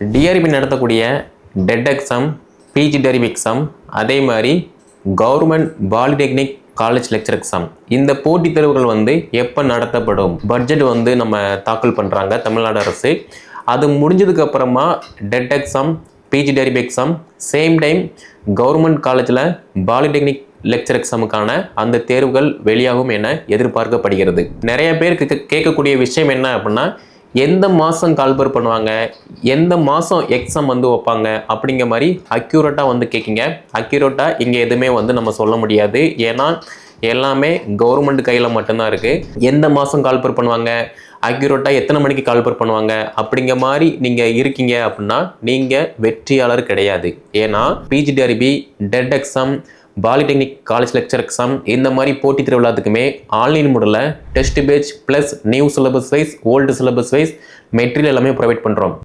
TRP நடத்தக்கூடிய TET exam PG TRB exam அதே மாதிரி government polytechnic college lecturer exam இந்த போட்டித் தேர்வுகள் வந்து எப்போ நடத்தப்படும்? பட்ஜெட் வந்து நம்ம தாக்கல் பண்ணுறாங்க தமிழ்நாடு அரசு. அது முடிஞ்சதுக்கு அப்புறமா TET exam PG TRB exam same time government காலேஜில் பாலிடெக்னிக் லெக்சர் எக்ஸாமுக்கான அந்த தேர்வுகள் வெளியாகும் என எதிர்பார்க்கப்படுகிறது. நிறைய பேர் கேட்கக்கூடிய விஷயம் என்ன அப்படின்னா எந்த மாதம் கால்பர் பண்ணுவாங்க? எந்த மாதம் எக்ஸாம் வந்து வைப்பாங்க? அப்படிங்கிற மாதிரி அக்யூரேட்டாக வந்து கேட்குங்க அக்யூரேட்டாக இங்கே எதுவுமே வந்து நம்ம சொல்ல முடியாது. ஏன்னா எல்லாமே கவர்மெண்ட் கையில் மட்டும்தான் இருக்குது எந்த மாதம் கால்பர் பண்ணுவாங்க? அக்யூரேட்டாக எத்தனை மணிக்கு கால்பர் பண்ணுவாங்க? அப்படிங்கிற மாதிரி நீங்கள் இருக்கீங்க அப்படின்னா நீங்கள் வெற்றியாளர் கிடையாது. ஏன்னா PGTRB TET exam polytechnic college lecturer exam இந்த மாதிரி போட்டித் திருவிழாத்துக்குமே ஆன்லைன் முறையில் test page plus new syllabus wise old syllabus wise material எல்லாமே ப்ரொவைட் பண்ணுறோம்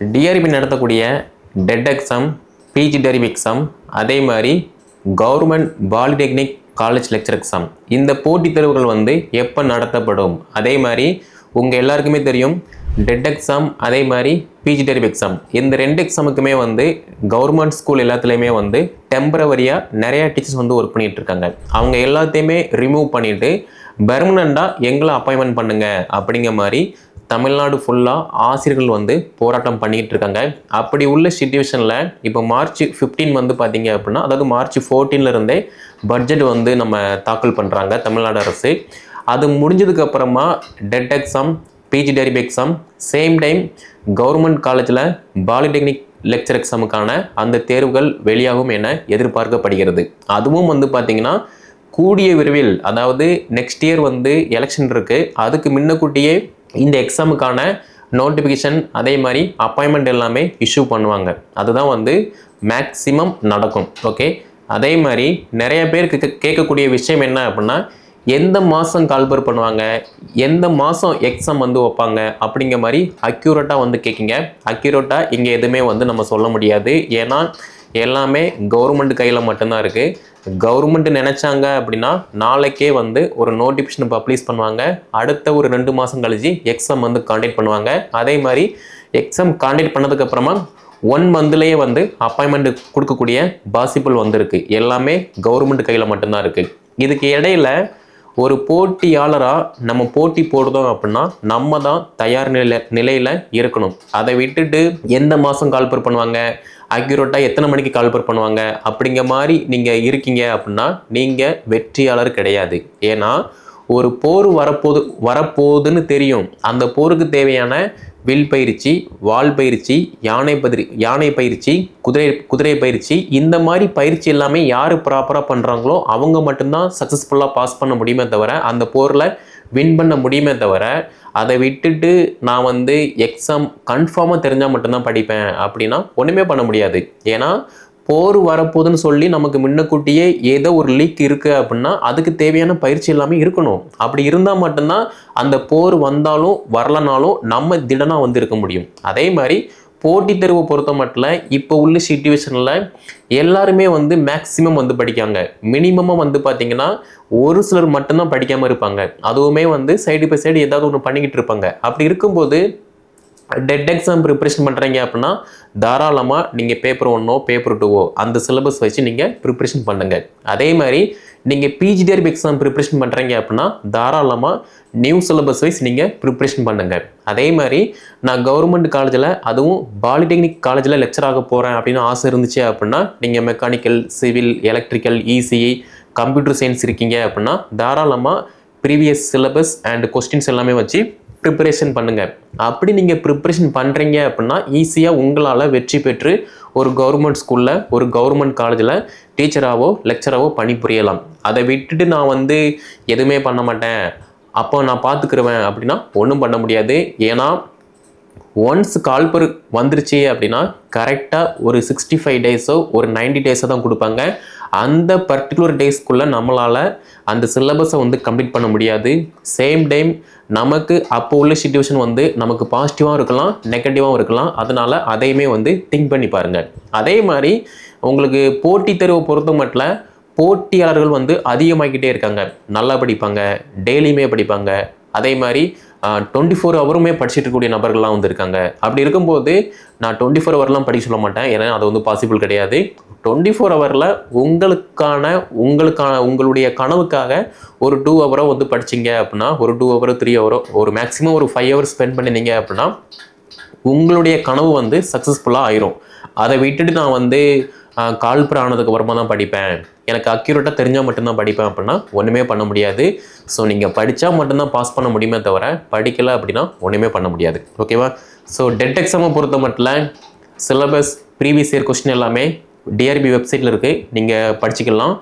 டிஆர்பி நடத்தக்கூடிய TET exam PG TRB exam அதே மாதிரி government polytechnic college lecturer exam இந்த போட்டித் தேர்வுகள் வந்து எப்போ நடத்தப்படும்? அதே மாதிரி உங்கள் எல்லாருக்குமே தெரியும் டெட் எக்ஸாம் அதே மாதிரி பிஜி டெரிப் எக்ஸாம் இந்த ரெண்டு எக்ஸாமுக்குமே வந்து கவர்மெண்ட் ஸ்கூல் எல்லாத்துலேயுமே வந்து டெம்பரவரியாக நிறையா டீச்சர்ஸ் வந்து ஒர்க் பண்ணிகிட்ருக்காங்க இருக்காங்க. அவங்க எல்லாத்தையுமே ரிமூவ் பண்ணிவிட்டு பெர்மனண்ட்டாக எங்களை அப்பாயின்மெண்ட் பண்ணுங்கள் அப்படிங்கிற மாதிரி தமிழ்நாடு ஃபுல்லாக ஆசிரியர்கள் வந்து போராட்டம் பண்ணிக்கிட்டு இருக்காங்க. அப்படி உள்ள சுச்சுவேஷனில் இப்போ மார்ச் 15 வந்து பார்த்தீங்க அப்படின்னா அதாவது மார்ச் 14 ல இருந்தே பட்ஜெட் வந்து நம்ம தாக்கல் பண்ணுறாங்க தமிழ்நாடு அரசு. அது முடிஞ்சதுக்கப்புறமா TET exam PG TRB exam same time government காலேஜில் பாலிடெக்னிக் லெக்சர் எக்ஸாமுக்கான அந்த தேர்வுகள் வெளியாகும் என எதிர்பார்க்கப்படுகிறது. அதுவும் வந்து பார்த்திங்கன்னா கூடிய விரைவில் அதாவது நெக்ஸ்ட் இயர் வந்து எலெக்ஷன் இருக்குது அதுக்கு முன்னக்கூட்டியே இந்த எக்ஸாமுக்கான நோட்டிஃபிகேஷன் அதே மாதிரி அப்பாயின்மெண்ட் எல்லாமே இஷ்யூ பண்ணுவாங்க. அதுதான் வந்து மேக்ஸிமம் நடக்கும். ஓகே அதே மாதிரி நிறைய பேருக்கு கேட்கக்கூடிய விஷயம் என்ன அப்படின்னா எந்த மாதம் கால்பர் பண்ணுவாங்க? எந்த மாதம் எக்ஸாம் வந்து வைப்பாங்க? அப்படிங்கிற மாதிரி அக்யூரேட்டாக வந்து கேட்குங்க. அக்யூரேட்டாக இங்கே எதுவுமே வந்து நம்ம சொல்ல முடியாது. ஏன்னா எல்லாமே கவர்மெண்ட் கையில் மட்டும்தான் இருக்குது கவர்மெண்ட் நினச்சாங்க அப்படின்னா நாளைக்கே வந்து ஒரு நோட்டிஃபிகேஷன் பப்ளிஷ் பண்ணுவாங்க. அடுத்த ஒரு ரெண்டு மாதம் கழிச்சு எக்ஸாம் வந்து காண்டக்ட் பண்ணுவாங்க. அதே மாதிரி எக்ஸாம் காண்டக்ட் பண்ணதுக்கப்புறமா ஒன் மந்த்லேயே வந்து அப்பாயின்மெண்ட் கொடுக்கக்கூடிய பாசிபிள் வந்திருக்கு. எல்லாமே கவர்மெண்ட் கையில் மட்டும்தான் இருக்குது இதுக்கு இடையில ஒரு போட்டியாளராக நம்ம போட்டி போடுறோம் அப்படின்னா நம்ம தான் தயார் நிலை நிலையில் இருக்கணும். அதை விட்டுட்டு எந்த மாதம் கால்பர் பண்ணுவாங்க? அக்யூரேட்டாக எத்தனை மணிக்கு கால்பர் பண்ணுவாங்க? அப்படிங்கிற மாதிரி நீங்கள் இருக்கீங்க அப்படின்னா நீங்கள் வெற்றியாளர் கிடையாது. ஏன்னா ஒரு போர் வரப்போது வரப்போகுதுன்னு தெரியும். அந்த போருக்கு தேவையான வில் பயிற்சி வால் பயிற்சி யானை பதிரி யானை பயிற்சி குதிரை குதிரை பயிற்சி இந்த மாதிரி பயிற்சி எல்லாமே யார் ப்ராப்பராக பண்ணுறாங்களோ அவங்க மட்டும்தான் சக்ஸஸ்ஃபுல்லாக பாஸ் பண்ண முடியுமே தவிர அந்த போரில் வின் பண்ண முடியுமே தவிர அதை விட்டுட்டு நான் வந்து எக்ஸாம் கன்ஃபார்மாக தெரிஞ்சால் மட்டும்தான் படிப்பேன் அப்படின்னா ஒன்றுமே பண்ண முடியாது. ஏன்னா போர் வரப்போகுதுன்னு சொல்லி நமக்கு முன்னக்கூட்டியே ஏதோ ஒரு லீக் இருக்குது அப்படின்னா அதுக்கு தேவையான பயிற்சி எல்லாமே இருக்கணும். அப்படி இருந்தால் மட்டும்தான் அந்த போர் வந்தாலும் வரலனாலும் நம்ம திடனாக வந்து இருக்க முடியும். அதே மாதிரி போட்டித் தேர்வை பொறுத்த மட்டும் இப்போ உள்ள சுச்சுவேஷனில் எல்லாருமே வந்து மேக்ஸிமம் வந்து படிக்காங்க. மினிமமாக வந்து பார்த்தீங்கன்னா ஒரு சிலர் மட்டும்தான் படிக்காமல் இருப்பாங்க. அதுவுமே வந்து சைடு பை சைடு ஏதாவது ஒன்று பண்ணிக்கிட்டு இருப்பாங்க. அப்படி இருக்கும்போது டெட் எக்ஸாம் ப்ரிப்ரேஷன் பண்ணுறீங்க அப்படின்னா தாராளமாக நீங்கள் பேப்பர் ஒன்னோ பேப்பர் டூவோ அந்த சிலபஸ் வச்சு நீங்கள் ப்ரிப்ரேஷன் பண்ணுங்கள் அதே மாதிரி நீங்கள் பிஜிடிஆர்பி எக்ஸாம் ப்ரிப்ரேஷன் பண்ணுறீங்க அப்படின்னா தாராளமாக நியூ சிலபஸ் வைஸ் நீங்கள் ப்ரிப்ரேஷன் பண்ணுங்கள் அதே மாதிரி நான் கவர்மெண்ட் காலேஜில் அதுவும் பாலிடெக்னிக் காலேஜில் லெக்சர் ஆக போகிறேன் அப்படின்னு ஆசை இருந்துச்சு அப்படின்னா நீங்கள் mechanical civil electrical ECE computer science இருக்கீங்க அப்படின்னா தாராளமாக ப்ரீவியஸ் சிலபஸ் அண்ட் கொஸ்டின்ஸ் எல்லாமே வச்சு ப்ரிப்பரேஷன் பண்ணுங்கள் அப்படி நீங்கள் ப்ரிப்பரேஷன் பண்ணுறீங்க அப்படின்னா ஈஸியாக உங்களால் வெற்றி பெற்று ஒரு கவர்மெண்ட் ஸ்கூலில் ஒரு கவர்மெண்ட் காலேஜில் டீச்சராகவோ லெக்சராகவோ பணிபுரியலாம். அதை விட்டுட்டு நான் வந்து எதுவுமே பண்ண மாட்டேன். அப்போ நான் பார்த்துக்குருவேன் அப்படின்னா ஒன்றும் பண்ண முடியாது. ஏன்னா ஒன்ஸ் கால்பர் வந்துருச்சு அப்படின்னா கரெக்டாக ஒரு சிக்ஸ்டி ஃபைவ் டேஸோ ஒரு 90 டேஸோ தான் கொடுப்பாங்க. அந்த பர்டிகுலர் டேஸ்க்குள்ளே நம்மளால் அந்த சிலபஸை வந்து கம்ப்ளீட் பண்ண முடியாது. சேம் டைம் நமக்கு அப்போ உள்ள சுச்சுவேஷன் வந்து நமக்கு பாசிட்டிவாகவும் இருக்கலாம் நெகட்டிவாகவும் இருக்கலாம். அதனால் அதையுமே வந்து திங்க் பண்ணி பாருங்கள் அதே மாதிரி உங்களுக்கு போட்டித் தேர்வை பொறுத்த மட்டும் போட்டியாளர்கள் வந்து அதிகமாகிக்கிட்டே இருக்காங்க. நல்லா படிப்பாங்க டெய்லியுமே படிப்பாங்க. அதே மாதிரி டுவெண்ட்டி ஃபோர் ஹவருமே படிச்சுட்டு இருக்கக்கூடிய நபர்கள்லாம் வந்து இருக்காங்க. அப்படி இருக்கும்போது நான் டுவெண்ட்டி ஃபோர் ஹவர்லாம் படிக்க சொல்ல மாட்டேன். ஏன்னா அது வந்து பாசிபிள் கிடையாது. டுவெண்ட்டி ஃபோர் ஹவரில் உங்களுக்கான உங்களுக்கான உங்களுடைய கனவுக்காக ஒரு டூ ஹவரோ வந்து படிச்சீங்க அப்படின்னா ஒரு டூ ஹவரோ த்ரீ ஹவரோ ஒரு மேக்ஸிமம் ஒரு ஃபைவ் ஹவர்ஸ் ஸ்பெண்ட் பண்ணினீங்க அப்படின்னா உங்களுடைய கனவு வந்து சக்ஸஸ்ஃபுல்லாக ஆயிரும். அதை விட்டுட்டு நான் வந்து கால்புற ஆனதுக்கு அப்புறமா தான் படிப்பேன். எனக்கு அக்யூரேட்டாக தெரிஞ்சால் மட்டும்தான் படிப்பேன் அப்படின்னா ஒன்றுமே பண்ண முடியாது. ஸோ நீங்கள் படித்தா மட்டும்தான் பாஸ் பண்ண முடியுமே தவிர படிக்கலை அப்படின்னா ஒன்றுமே பண்ண முடியாது. ஓகேவா ஸோ டெட் எக்ஸாமை பொறுத்த மட்டும் சிலபஸ் ப்ரீவியஸ் இயர் கொஸ்டின் எல்லாமே டிஆர்பி வெப்சைட்டில் இருக்குது நீங்கள் படிச்சுக்கலாம்.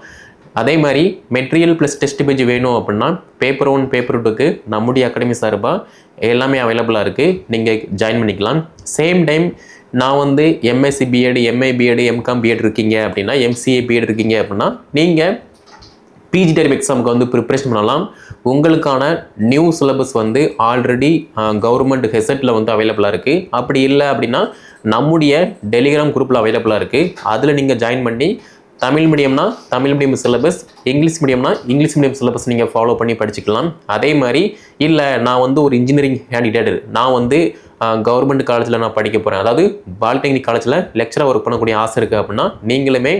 அதே மாதிரி மெட்டீரியல் ப்ளஸ் டெஸ்ட் பேஜ் வேணும் அப்படின்னா பேப்பர் ஒன் பேப்பர் டூக்கு நம்முடைய அகாடமி சார்பாக எல்லாமே அவைலபிளாக இருக்குது நீங்கள் ஜாயின் பண்ணிக்கலாம். சேம் டைம் நான் வந்து MSc BEd MA BEd MCom BEd இருக்கீங்க அப்படின்னா எம்சிஏ பிஎட் இருக்கீங்க அப்படின்னா நீங்கள் பிஜி டெரிவ் எக்ஸாமுக்கு வந்து ப்ரிப்ரேஷன் பண்ணலாம். உங்களுக்கான நியூ சிலபஸ் வந்து ஆல்ரெடி கவர்மெண்ட் ஹெசட்டில் வந்து அவைலபிளாக இருக்குது அப்படி இல்லை அப்படின்னா நம்முடைய டெலிகிராம் குரூப்பில் அவைலபிளாக இருக்குது அதில் நீங்கள் ஜாயின் பண்ணி தமிழ் மீடியம்னா தமிழ் மீடியம் சிலபஸ் இங்கிலீஷ் மீடியம்னா இங்கிலீஷ் மீடியம் சிலபஸ் நீங்கள் ஃபாலோ பண்ணி படிச்சுக்கலாம். அதே மாதிரி இல்லை நான் வந்து ஒரு இன்ஜினியரிங் கேண்டிடேட் நான் வந்து கவர்மெண்ட் காலேஜில் நான் படிக்க போகிறேன் அதாவது பாலிடெக்னிக் காலேஜில் லெக்சராக ஒர்க் பண்ணக்கூடிய ஆசை இருக்குது அப்படின்னா நீங்களுமே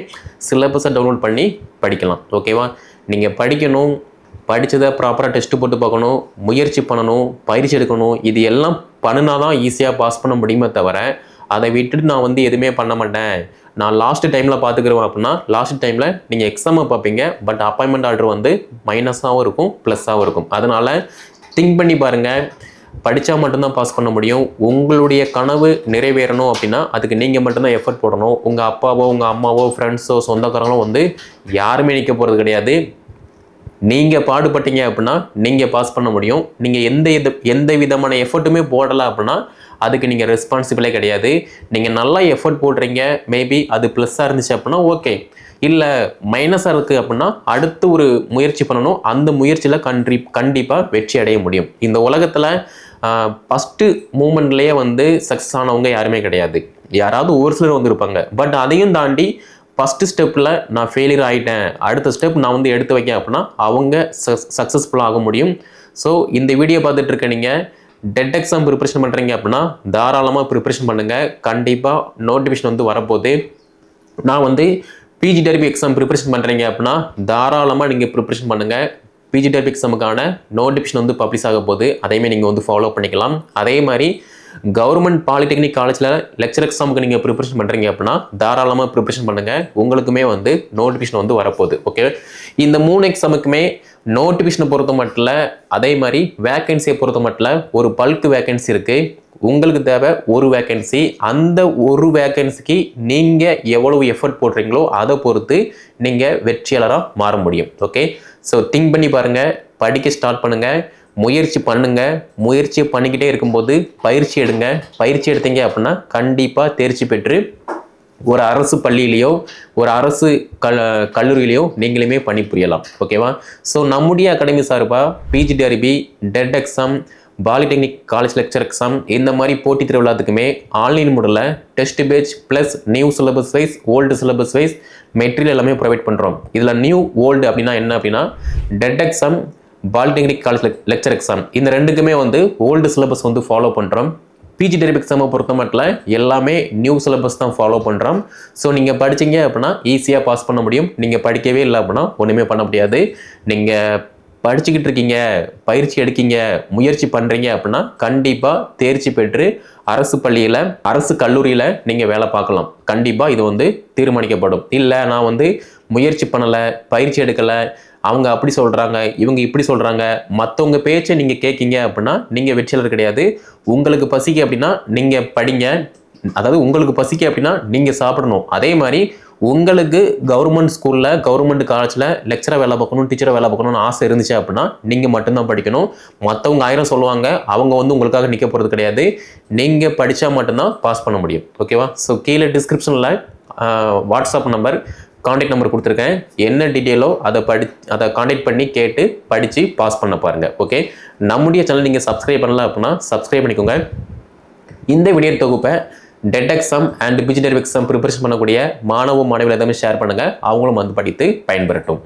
சிலபஸை டவுன்லோட் பண்ணி படிக்கலாம். ஓகேவா நீங்கள் படிக்கணும் படித்ததை ப்ராப்பராக டெஸ்ட் போட்டு பார்க்கணும் முயற்சி பண்ணணும் பயிற்சி எடுக்கணும் இது எல்லாம் பண்ணினா தான் ஈஸியாக பாஸ் பண்ண முடியுமே தவிர அதை விட்டுட்டு நான் வந்து எதுவுமே பண்ண மாட்டேன். நான் லாஸ்ட் டைமில் பார்த்துக்கிறேன் அப்படின்னா லாஸ்ட் டைமில் நீங்கள் எக்ஸாமை பார்ப்பீங்க பட் அப்பாயின்மெண்ட் ஆர்டர் வந்து மைனஸாகவும் இருக்கும் ப்ளஸ்ஸாகவும் இருக்கும். அதனால் திங்க் பண்ணி பாருங்கள் படித்தா மட்டும்தான் பாஸ் பண்ண முடியும். உங்களுடைய கனவு நிறைவேறணும் அப்படின்னா அதுக்கு நீங்கள் மட்டும்தான் எஃபர்ட் போடணும். உங்கள் அப்பாவோ உங்கள் அம்மாவோ ஃப்ரெண்ட்ஸோ சொந்தக்காரங்களோ வந்து யாருமே நிற்க போகிறது கிடையாது. நீங்கள் பாடுபட்டீங்க அப்படின்னா நீங்கள் பாஸ் பண்ண முடியும். நீங்கள் எந்த இது எந்த விதமான எஃபர்ட்டுமே போடலை அப்படின்னா அதுக்கு நீங்கள் ரெஸ்பான்சிபிளே கிடையாது. நீங்கள் நல்லா எஃபர்ட் போடுறீங்க. மேபி அது ப்ளஸ்ஸாக இருந்துச்சு அப்படின்னா ஓகே இல்லை மைனஸாக இருக்குது அப்படின்னா அடுத்து ஒரு முயற்சி பண்ணணும். அந்த முயற்சியில் கண்டி கண்டிப்பாக வெற்றி அடைய முடியும். இந்த உலகத்தில் ஃபஸ்ட்டு மூமெண்ட்லேயே வந்து சக்ஸஸ் ஆனவங்க யாருமே கிடையாது. யாராவது ஒரு சிலர் வந்திருப்பாங்க. பட் அதையும் தாண்டி ஃபஸ்ட்டு ஸ்டெப்பில் நான் ஃபெயிலியர் ஆகிட்டேன் அடுத்த ஸ்டெப் நான் வந்து எடுத்து வைக்கேன் அப்படின்னா அவங்க சக்ஸஸ்ஃபுல்லாக ஆக முடியும். ஸோ இந்த வீடியோ பார்த்துட்டு இருக்க நீங்கள் டெட் எக்ஸாம் ப்ரிப்ரேஷன் பண்ணுறீங்க அப்படின்னா தாராளமாக ப்ரிப்ரேஷன் பண்ணுங்கள் கண்டிப்பாக நோட்டிஃபிகேஷன் வந்து வரப்போகுது. நான் வந்து பிஜி டெர்பி எக்ஸாம் ப்ரிப்ரேஷன் பண்ணுறீங்க அப்படின்னா தாராளமாக நீங்கள் ப்ரிப்ரேஷன் பண்ணுங்கள் பிஜி டெர்பி எக்ஸாமுக்கான நோட்டிஃபிகேஷன் வந்து பப்ளிஷ் ஆக போகுது. அதையுமே நீங்கள் வந்து ஃபாலோ பண்ணிக்கலாம். அதே மாதிரி கவர்மெண்ட் பாலிடெக்னிக் காலேஜில் லெக்சர் எக்ஸாமுக்கு நீங்கள் ப்ரிப்பரேஷன் பண்ணுறீங்க அப்படின்னா தாராளமாக ப்ரிப்பரேஷன் பண்ணுங்கள் உங்களுக்குமே வந்து நோட்டிஃபிகேஷன் வந்து வரப்போகுது. ஓகே இந்த மூணு எக்ஸாமுக்குமே நோட்டிஃபிகேஷனை பொறுத்த மட்டும் அதே மாதிரி வேக்கன்சியை பொறுத்த மட்டும் ஒரு பல்க் வேக்கன்சி இருக்குது உங்களுக்கு தேவை ஒரு வேக்கன்சி அந்த ஒரு வேக்கன்சிக்கு நீங்கள் எவ்வளவு எஃபர்ட் போடுறீங்களோ அதை பொறுத்து நீங்கள் வெற்றியாளராக மாற முடியும். ஓகே ஸோ திங்க் பண்ணி பாருங்கள் படிக்க ஸ்டார்ட் பண்ணுங்கள் முயற்சி பண்ணுங்க. முயற்சி பண்ணிக்கிட்டே இருக்கும்போது பயிற்சி எடுங்க. பயிற்சி எடுத்தீங்க அப்படின்னா கண்டிப்பாக தேர்ச்சி பெற்று ஒரு அரசு பள்ளியிலையோ ஒரு அரசு கல் கல்லூரியிலையோ நீங்களுமே பணிபுரியலாம் ஓகேவா ஸோ நம்முடைய அகாடமி சார்பாக PGTRB TET exam polytechnic college lecturer exam இந்த மாதிரி போட்டி திருவிழாத்துக்குமே ஆன்லைன் முறையில் test page plus new syllabus wise old syllabus wise material எல்லாமே ப்ரொவைட் பண்ணுறோம் இதில் நியூ ஓல்டு அப்படின்னா என்ன அப்படின்னா TET exam polytechnic college lecturer exam இந்த ரெண்டுக்குமே வந்து ஓல்டு சிலபஸ் வந்து ஃபாலோ பண்ணுறோம் பிஜி டெரிப் எக்ஸாமை பொறுத்த மட்டும் எல்லாமே நியூ சிலபஸ் தான் ஃபாலோ பண்ணுறோம் ஸோ நீங்கள் படிச்சீங்க அப்படின்னா ஈஸியாக பாஸ் பண்ண முடியும். நீங்கள் படிக்கவே இல்லை அப்படின்னா ஒன்றுமே பண்ண முடியாது. நீங்கள் படிச்சுக்கிட்டு இருக்கீங்க பயிற்சி எடுக்கீங்க முயற்சி பண்ணுறீங்க அப்படின்னா கண்டிப்பாக தேர்ச்சி பெற்று அரசு பள்ளியில் அரசு கல்லூரியில் நீங்கள் வேலை பார்க்கலாம். கண்டிப்பாக இது வந்து தீர்மானிக்கப்படும். இல்லை நான் வந்து முயற்சி பண்ணலை பயிற்சி எடுக்கலை அவங்க அப்படி சொல்கிறாங்க இவங்க இப்படி சொல்கிறாங்க மற்றவங்க பேச்சை நீங்கள் கேட்கீங்க அப்படின்னா நீங்கள் வெற்றியாளர் கிடையாது. உங்களுக்கு பசிக்கு அப்படின்னா நீங்கள் படிங்க அதாவது உங்களுக்கு பசிக்கு அப்படின்னா நீங்கள் சாப்பிடணும். அதே மாதிரி உங்களுக்கு கவர்மெண்ட் ஸ்கூலில் கவர்மெண்ட் காலேஜில் லெக்சராக வேலை பார்க்கணும் டீச்சராக வேலை பார்க்கணும்னு ஆசை இருந்துச்சு அப்படின்னா நீங்கள் மட்டும்தான் படிக்கணும். மற்றவங்க ஆயிரம் சொல்லுவாங்க அவங்க வந்து உங்களுக்காக நிற்க போகிறது கிடையாது. நீங்கள் படித்தா மட்டும்தான் பாஸ் பண்ண முடியும். ஓகேவா ஸோ கீழே டிஸ்கிரிப்ஷனில் வாட்ஸ்அப் நம்பர் காண்டாக்ட் நம்பர் கொடுத்துருக்கேன். என்ன டீட்டெயிலோ அதை படி அதை காண்டாக்ட் பண்ணி கேட்டு படித்து பாஸ் பண்ண பாருங்கள் ஓகே நம்முடைய சேனல் நீங்கள் சப்ஸ்கிரைப் பண்ணல அப்படின்னா சப்ஸ்கிரைப் பண்ணிக்கோங்க. இந்த வீடியோ தொகுப்பை TET exam and PG exam preparation பண்ணக்கூடிய மாணவ மாணவிகள் எல்லாமே ஷேர் பண்ணுங்கள் அவங்களும் வந்து படித்து பயன்பெறட்டும்.